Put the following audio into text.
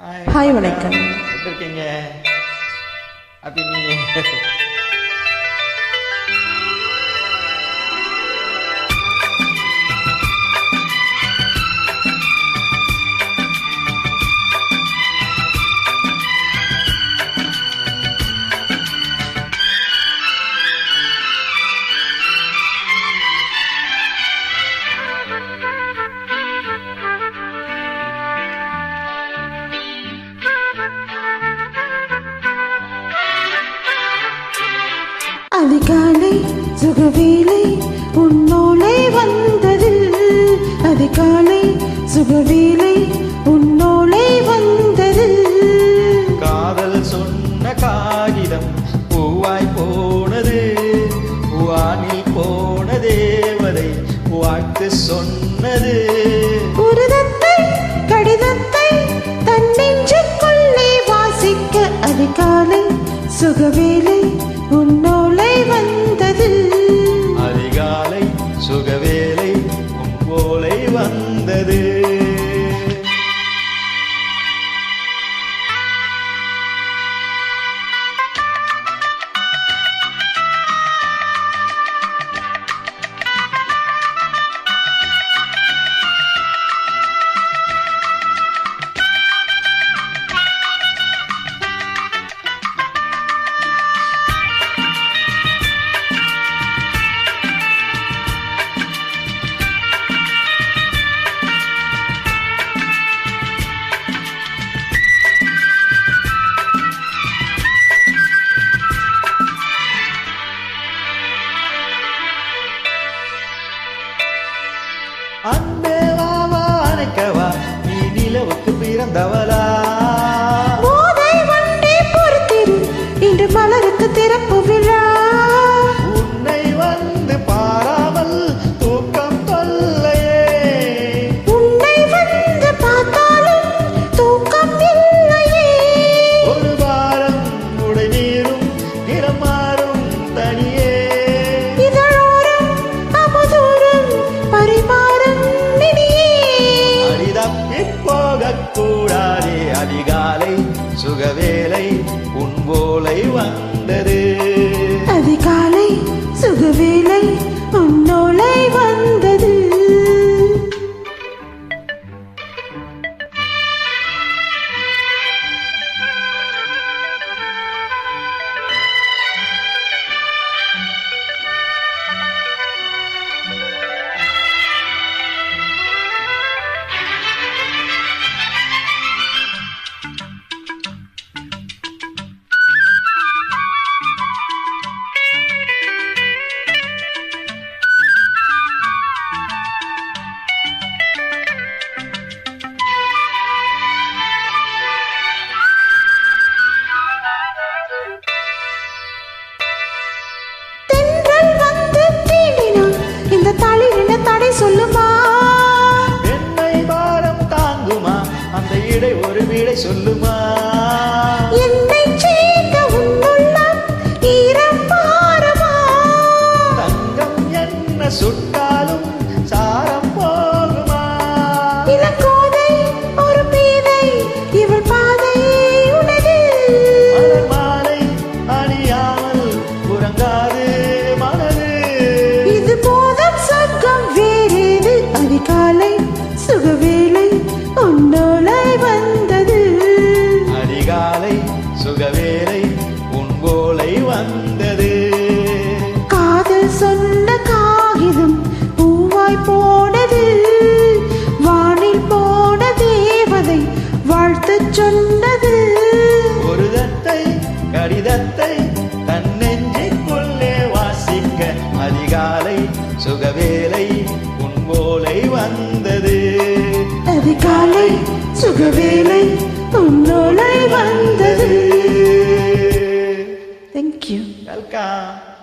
Hi வணக்கம். எப்படி இருக்கீங்க? அப்படி நீங்கள் அதிகாலை சுகவேலை உன்னோலை வந்ததில். அதிகாலை சுகவேலை உன்னோலை வந்ததில். காதல் சொன்ன காகிதம் பூவாய் போனது. வானில் போன தேவதை வாழ்த்து சொன்னது. புரதத்தை கடிதத்தை தன்னெஞ்சுக்குள்ளே வாசிக்க அதிகாலை சுகவேலை madrugada அந்த இடை ஒரு வீடை சொல்லுமா? தங்கம் என்ன சுட்ட வேலை உன்னோலை வந்தது. Thank you welcome